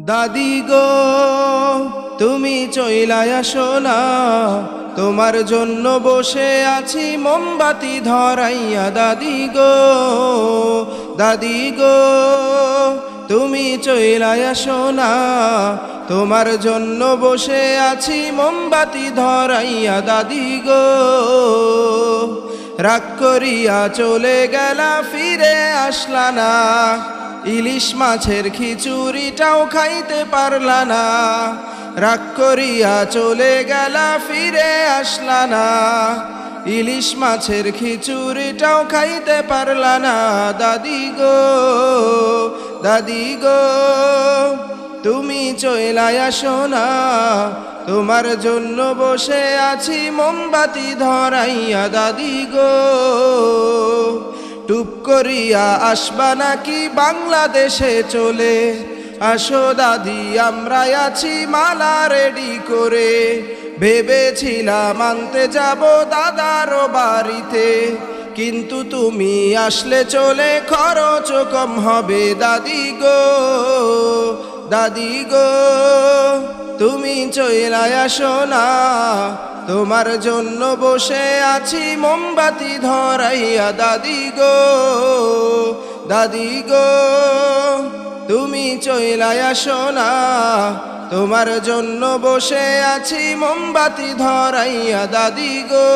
দাদি গো, তুমি চইলায় আসো না। তোমার জন্য বসে আছি মোমবাতি ধরাইয়া দাদি গো। দাদি গো, তুমি চইলায় আসো না। তোমার জন্য বসে আছি মোমবাতি ধরাইয়া দাদি গো। রাগ করিয়া চলে গেলা, ফিরে আসলা না। ইলিশ মাছের খিচুড়িটাও খাইতে পারলা না। রাগ করিয়া চলে গেলা, ফিরে আসলা না। ইলিশ মাছের খিচুড়িটাও খাইতে পারলা না। দাদি গো দাদি গো, তুমি চইলায় আসো না। তোমার জন্য বসে আছি, মোমবাতি ধরাইয়া, দাদি গো। টুপ করিয়া আসবা নাকি বাংলাদেশে চলে? আসো দাদি, আমরা আছি মালা রেডি করে। ভেবেছিলাম আনতে যাব দাদার বাড়িতে। কিন্তু তুমি আসলে চলে খরচ কম হবে দাদি গো। দাদি গো, তুমি চইলায় আসো না। তোমার জন্য বসে আছি মোমবাতি ধরাইয়া, দাদি গো দাদি গো, তুমি চইলায় আসো না। তোমার জন্য বসে আছি মোমবাতি ধরাইয়া, দাদি গো।